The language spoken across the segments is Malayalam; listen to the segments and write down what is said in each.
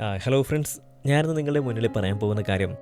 ഹലോ ഫ്രണ്ട്സ് ഞാനിന്ന് നിങ്ങളുടെ മുന്നിൽ പറയാൻ പോകുന്ന കാര്യം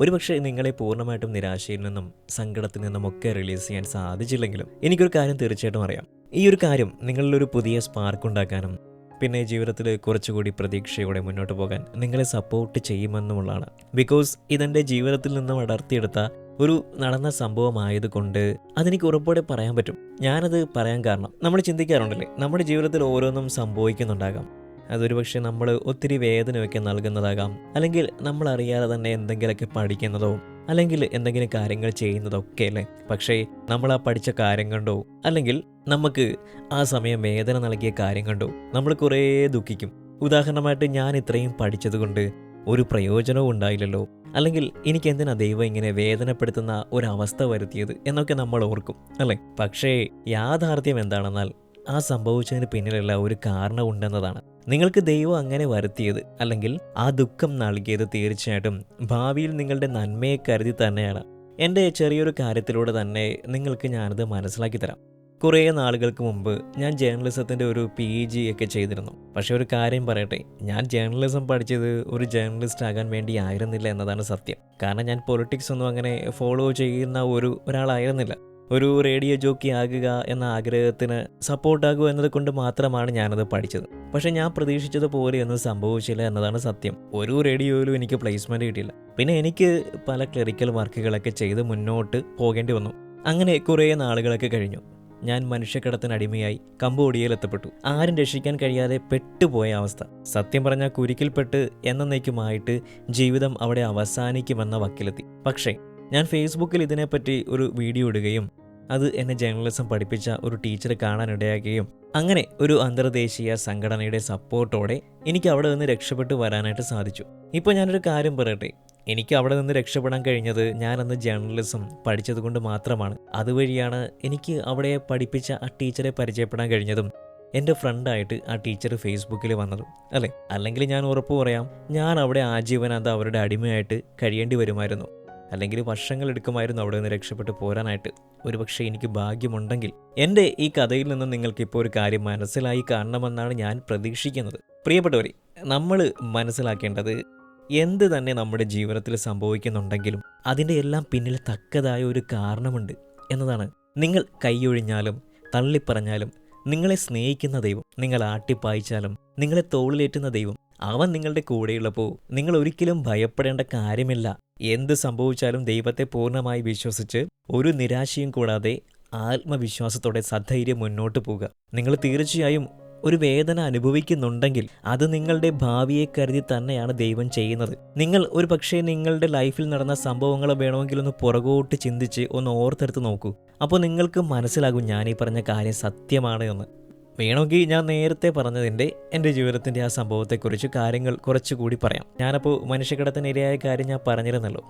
ഒരുപക്ഷെ നിങ്ങളെ പൂർണമായിട്ടും നിരാശയിൽ നിന്നും സങ്കടത്തിൽ നിന്നും ഒക്കെ റിലീസ് ചെയ്യാൻ സാധിച്ചില്ലെങ്കിലും എനിക്കൊരു കാര്യം തീർച്ചയായിട്ടും അറിയാം. ഈ ഒരു കാര്യം നിങ്ങളിലൊരു പുതിയ സ്പാർക്ക് ഉണ്ടാക്കാനും പിന്നെ ജീവിതത്തിൽ കുറച്ചുകൂടി പ്രതീക്ഷയോടെ മുന്നോട്ട് പോകാൻ നിങ്ങളെ സപ്പോർട്ട് ചെയ്യുമെന്നുമുള്ളതാണ്. ബിക്കോസ് ഇതെന്റെ ജീവിതത്തിൽ നിന്നും അടർത്തിയെടുത്ത ഒരു നടന്ന സംഭവമായതുകൊണ്ട് അതെനിക്ക് ഉറപ്പോടെ പറയാൻ പറ്റും. ഞാനത് പറയാൻ കാരണം നമ്മൾ ചിന്തിക്കാറുണ്ടല്ലേ നമ്മുടെ ജീവിതത്തിൽ ഓരോന്നും സംഭവിക്കുന്നുണ്ടാകാം. അതൊരു പക്ഷേ നമ്മൾ ഒത്തിരി വേദനയൊക്കെ നൽകുന്നതാകാം. അല്ലെങ്കിൽ നമ്മൾ അറിയാതെ തന്നെ എന്തെങ്കിലുമൊക്കെ പഠിക്കുന്നതോ അല്ലെങ്കിൽ എന്തെങ്കിലും കാര്യങ്ങൾ ചെയ്യുന്നതൊക്കെ അല്ലേ? പക്ഷേ നമ്മൾ ആ പഠിച്ച കാര്യം കണ്ടോ? അല്ലെങ്കിൽ നമുക്ക് ആ സമയം വേദന നൽകിയ കാര്യം കണ്ടോ? നമ്മൾ കുറേ ദുഃഖിക്കും. ഉദാഹരണമായിട്ട് ഞാൻ ഇത്രയും പഠിച്ചതുകൊണ്ട് ഒരു പ്രയോജനവും ഉണ്ടായില്ലല്ലോ. അല്ലെങ്കിൽ എനിക്ക് എന്തിനാ ദൈവം ഇങ്ങനെ വേദനപ്പെടുത്തുന്ന ഒരവസ്ഥ വരുത്തിയത് എന്നൊക്കെ നമ്മൾ ഓർക്കും അല്ലേ? പക്ഷേ യാഥാർത്ഥ്യം എന്താണെന്നാൽ ആ സംഭവിച്ചതിന് പിന്നിലുള്ള ഒരു കാരണമുണ്ടെന്നതാണ്. നിങ്ങൾക്ക് ദൈവം അങ്ങനെ വരുത്തിയത് അല്ലെങ്കിൽ ആ ദുഃഖം നൽകിയത് തീർച്ചയായിട്ടും ഭാവിയിൽ നിങ്ങളുടെ നന്മയെ കരുതി തന്നെയാണ്. എന്റെ ചെറിയൊരു കാര്യത്തിലൂടെ തന്നെ നിങ്ങൾക്ക് ഞാനത് മനസ്സിലാക്കി തരാം. കുറേ നാളുകൾക്ക് മുമ്പ് ഞാൻ ജേർണലിസത്തിന്റെ ഒരു പി ജി ഒക്കെ ചെയ്തിരുന്നു. പക്ഷേ ഒരു കാര്യം പറയട്ടെ ഞാൻ ജേർണലിസം പഠിച്ചത് ഒരു ജേർണലിസ്റ്റ് ആകാൻ വേണ്ടി ആയിരുന്നില്ല എന്നതാണ് സത്യം. കാരണം ഞാൻ പൊളിറ്റിക്സ് ഒന്നും അങ്ങനെ ഫോളോ ചെയ്യുന്ന ഒരു ഒരാളായിരുന്നില്ല. ഒരു റേഡിയോ ജോക്കി ആകുക എന്ന ആഗ്രഹത്തിന് സപ്പോർട്ടാകുക എന്നത് കൊണ്ട് മാത്രമാണ് ഞാനത് പഠിച്ചത്. പക്ഷെ ഞാൻ പ്രതീക്ഷിച്ചതുപോലെ ഒന്നും സംഭവിച്ചില്ല എന്നതാണ് സത്യം. ഒരു റേഡിയോയിലും എനിക്ക് പ്ലേസ്മെന്റ് കിട്ടിയില്ല. പിന്നെ എനിക്ക് പല ക്ലറിക്കൽ വർക്കുകളൊക്കെ ചെയ്ത് മുന്നോട്ട് പോകേണ്ടി വന്നു. അങ്ങനെ കുറേ നാളുകളൊക്കെ കഴിഞ്ഞു. ഞാൻ മനുഷ്യക്കടത്തിന് അടിമയായി കമ്പോഡിയയിൽ എത്തപ്പെട്ടു ആരും രക്ഷിക്കാൻ കഴിയാതെ പെട്ടുപോയ അവസ്ഥ. സത്യം പറഞ്ഞാൽ കുരുക്കിൽപ്പെട്ട് എന്നേക്കുമായിട്ട് ജീവിതം അവിടെ അവസാനിക്കുമെന്ന വക്കിലെത്തി. പക്ഷേ ഞാൻ ഫേസ്ബുക്കിൽ ഇതിനെപ്പറ്റി ഒരു വീഡിയോ ഇടുകയും അത് എന്നെ ജേർണലിസം പഠിപ്പിച്ച ഒരു ടീച്ചറെ കാണാനിടയാക്കുകയും അങ്ങനെ ഒരു അന്തർദേശീയ സംഘടനയുടെ സപ്പോർട്ടോടെ എനിക്ക് അവിടെ നിന്ന് രക്ഷപ്പെട്ടു വരാനായിട്ട് സാധിച്ചു. ഇപ്പോൾ ഞാനൊരു കാര്യം പറയട്ടെ. എനിക്ക് അവിടെ നിന്ന് രക്ഷപ്പെടാൻ കഴിഞ്ഞത് ഞാൻ അന്ന് ജേർണലിസം പഠിച്ചതുകൊണ്ട് മാത്രമാണ്. അതുവഴിയാണ് എനിക്ക് അവിടെ പഠിപ്പിച്ച ആ ടീച്ചറെ പരിചയപ്പെടാൻ കഴിഞ്ഞതും എന്റെ ഫ്രണ്ടായിട്ട് ആ ടീച്ചർ ഫേസ്ബുക്കിൽ വന്നതും അല്ലേ? അല്ലെങ്കിൽ ഞാൻ ഉറപ്പ് പറയാം ഞാൻ അവിടെ ആജീവനാന്ത അവരുടെ അടിമയായിട്ട് കഴിയേണ്ടി വരുമായിരുന്നു. അല്ലെങ്കിൽ വർഷങ്ങൾ എടുക്കുമായിരുന്നു അവിടെ നിന്ന് രക്ഷപ്പെട്ട് പോരാനായിട്ട്. ഒരുപക്ഷെ എനിക്ക് ഭാഗ്യമുണ്ടെങ്കിൽ എന്റെ ഈ കഥയിൽ നിന്ന് നിങ്ങൾക്കിപ്പോൾ ഒരു കാര്യം മനസ്സിലായി കാണണമെന്നാണ് ഞാൻ പ്രതീക്ഷിക്കുന്നത്. പ്രിയപ്പെട്ടവരെ നമ്മൾ മനസ്സിലാക്കേണ്ടത് എന്ത് തന്നെ നമ്മുടെ ജീവിതത്തിൽ സംഭവിക്കുന്നുണ്ടെങ്കിലും അതിന്റെ എല്ലാം പിന്നിൽ തക്കതായ ഒരു കാരണമുണ്ട് എന്നതാണ്. നിങ്ങൾ കൈയൊഴിഞ്ഞാലും തള്ളിപ്പറഞ്ഞാലും നിങ്ങളെ സ്നേഹിക്കുന്ന ദൈവം നിങ്ങൾ ആട്ടിപ്പായിച്ചാലും നിങ്ങളെ തോളിലേറ്റുന്ന ദൈവം അവൻ നിങ്ങളുടെ കൂടെയുള്ളപ്പോൾ നിങ്ങൾ ഒരിക്കലും ഭയപ്പെടേണ്ട കാര്യമില്ല. എന്ത് സംഭവിച്ചാലും ദൈവത്തെ പൂർണമായി വിശ്വസിച്ച് ഒരു നിരാശയും കൂടാതെ ആത്മവിശ്വാസത്തോടെ സധൈര്യം മുന്നോട്ട് പോകുക നിങ്ങൾ തീർച്ചയായും ഒരു വേദന അനുഭവിക്കുന്നുണ്ടെങ്കിൽ അത് നിങ്ങളുടെ ഭാവിയെ കരുതി തന്നെയാണ് ദൈവം ചെയ്യുന്നത്. നിങ്ങൾ ഒരു പക്ഷേ നിങ്ങളുടെ ലൈഫിൽ നടന്ന സംഭവങ്ങൾ വേണമെങ്കിൽ ഒന്ന് പുറകോട്ട് ചിന്തിച്ച് ഒന്ന് ഓർത്തെടുത്ത് നോക്കൂ. അപ്പോൾ നിങ്ങൾക്ക് മനസ്സിലാകും ഞാൻ ഈ പറഞ്ഞ കാര്യം സത്യമാണ് എന്ന്. വേണമെങ്കിൽ ഞാൻ നേരത്തെ പറഞ്ഞതിന്റെ എന്റെ ജീവിതത്തിന്റെ ആ സംഭവത്തെക്കുറിച്ച് കാര്യങ്ങൾ കുറച്ചുകൂടി പറയാം. ഞാനപ്പോൾ മനുഷ്യക്കടത്തിന് ഇരയായ കാര്യം ഞാൻ പറഞ്ഞിരുന്നല്ലോ.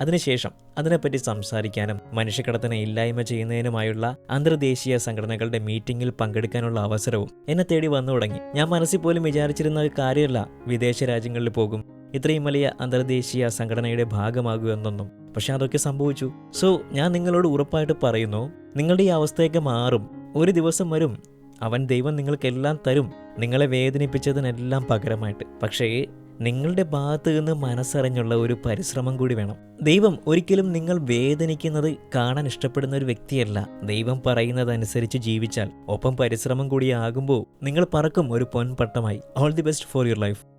അതിനുശേഷം അതിനെപ്പറ്റി സംസാരിക്കാനും മനുഷ്യക്കടത്തിനെ ഇല്ലായ്മ ചെയ്യുന്നതിനുമായുള്ള അന്തർദേശീയ സംഘടനകളുടെ മീറ്റിംഗിൽ പങ്കെടുക്കാനുള്ള അവസരവും എന്നെ തേടി വന്നു തുടങ്ങി. ഞാൻ മനസ്സിൽ പോലും വിചാരിച്ചിരുന്ന കാര്യമല്ല വിദേശ രാജ്യങ്ങളിൽ പോകും ഇത്രയും വലിയ അന്തർദേശീയ സംഘടനയുടെ ഭാഗമാകൂ എന്നൊന്നും. പക്ഷെ അതൊക്കെ സംഭവിച്ചു. സോ ഞാൻ നിങ്ങളോട് ഉറപ്പായിട്ട് പറയുന്നു നിങ്ങളുടെ ഈ അവസ്ഥയൊക്കെ മാറും. ഒരു ദിവസം വരും അവൻ ദൈവം നിങ്ങൾക്കെല്ലാം തരും. നിങ്ങളെ വേദനിപ്പിച്ചതിനെല്ലാം പകരമായിട്ട്. പക്ഷേ നിങ്ങളുടെ ഭാഗത്ത് നിന്ന് മനസ്സറിഞ്ഞുള്ള ഒരു പരിശ്രമം കൂടി വേണം. ദൈവം ഒരിക്കലും നിങ്ങൾ വേദനിക്കുന്നത് കാണാൻ ഇഷ്ടപ്പെടുന്ന ഒരു വ്യക്തിയല്ല. ദൈവം പറയുന്നതനുസരിച്ച് ജീവിച്ചാൽ. ഒപ്പം പരിശ്രമം കൂടി ആകുമ്പോൾ നിങ്ങൾ പറക്കും ഒരു പൊൻപട്ടമായി. All the best for your life